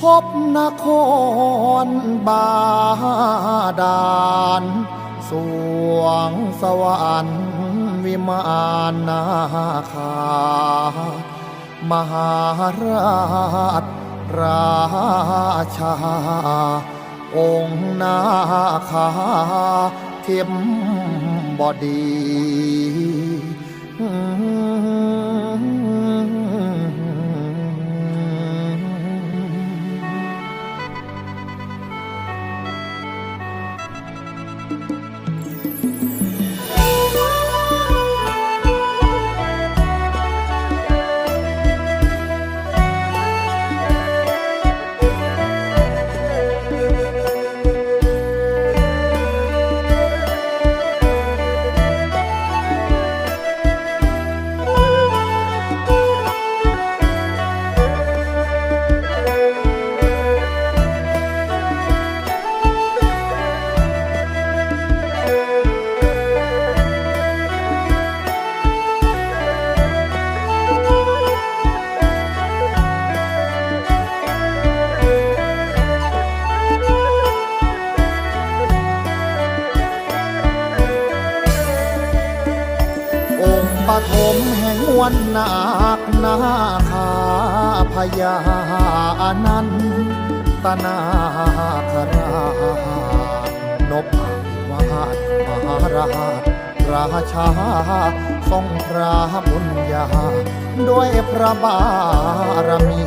พบนครบาดาลสวงสวรรค์วิมานนาคามหาราชราชา องค์นาคาเทมบดี วันนาคนาคาพญาอนันตนาคราชนบพิวาทมหาราชราชาทรงพระบุญญา ด้วยพระบารมี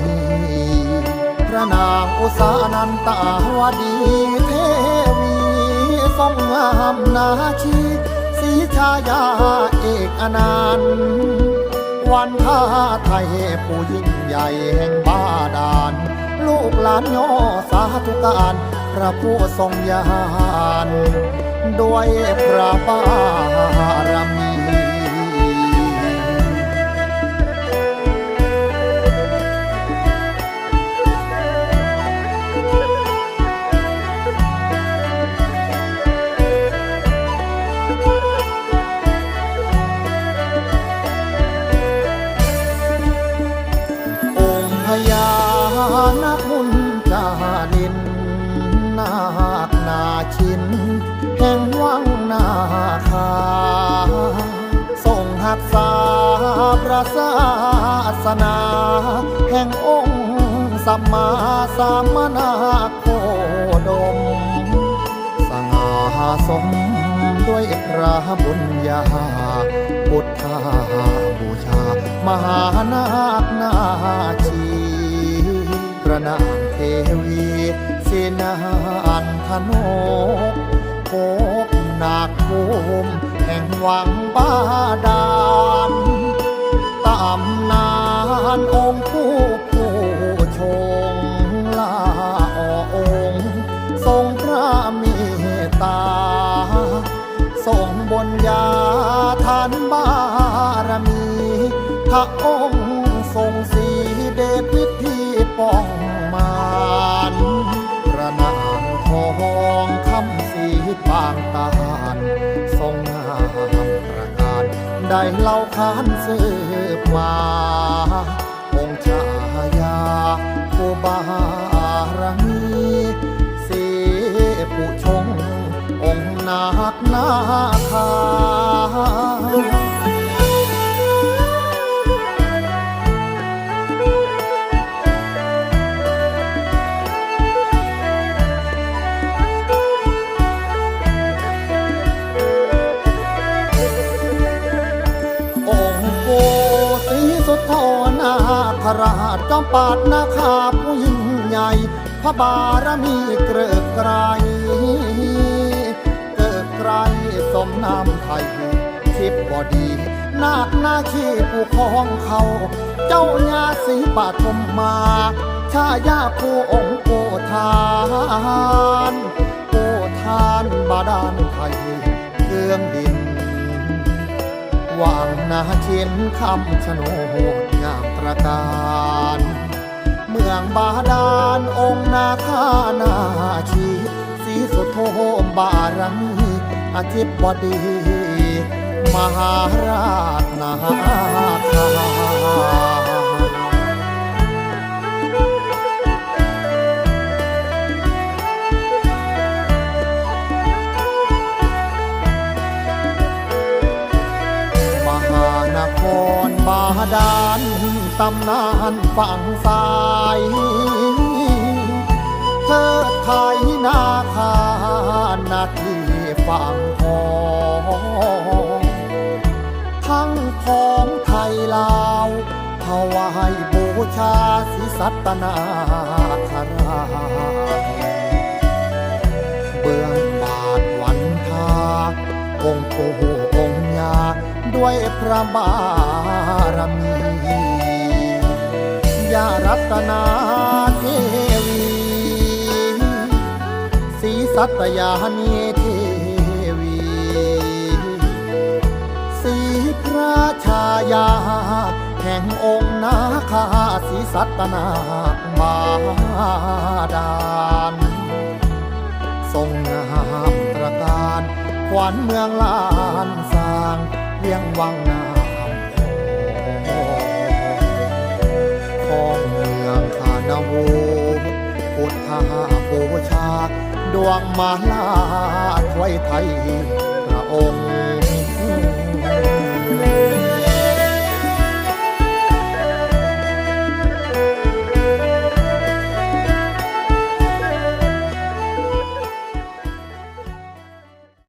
พระนางอุสานันตาวดีเทวีทรงงามนาชีสีชายาเอกอนันต์ วันท้าไทยผู้ยิ่งใหญ่แห่งบาดาลลูกหลานย่อสาธุการพระผู้ทรงยาน ด้วยพระบารมี ศาสนา แห่งองค์สัมมาสัมมนาโคดม สง่าสมด้วยพระบุญญาพุทธาบูชา มหานาคนาชีพระนางเทวีเสนาอันธนกพบนาคภูมิแห่งวังบาดาลานองค์ผู้ผู้ชงลาอองค์ ทรงพระเมตตา ทรงบนยาทานบารมีพระองค์ทรงสีเดชวิธีป้องมารพระนางทองคำสีปางตาลทรงงามประการได้เล่าขานสืบมา บารมีสีผู้ชงองค์นาคนา ราชจอมปาดนาคาผู้ยิ่งใหญ่ พระบารมีเกริกไกรเกิดไกรสมนามไทยทิพบดี นาคนาคีผู้ครองเขา เจ้าญาสีปฐมมาชายาผู้องค์โกทานโกทานบาดาลไทยเครื่องดินวางนาเชียนคำชโนด การ เมืองบาดาลองค์นาคานาชีสีสุโธมบารมีอธิบดี มหาราชนาคาบาดาน ตำนานฝั่งซ้ายเธอไทยนาคานาที่ฝั่งทองทั้งของไทยลาวถวายบูชาศิสัตนาคาราชเบื้องบาทวันทาองค์ปู่องค์ยาด้วยพระบารมี ยารัตนาเทวีศรีสัตยานีเทวีสีพระชายา แห่งองค์นาคาศรีสัตนาบาดาลทรงงามตระการขวัญเมืองลานสร้างเลี้ยงวังนา วงมาลาถวยไทยพระองค์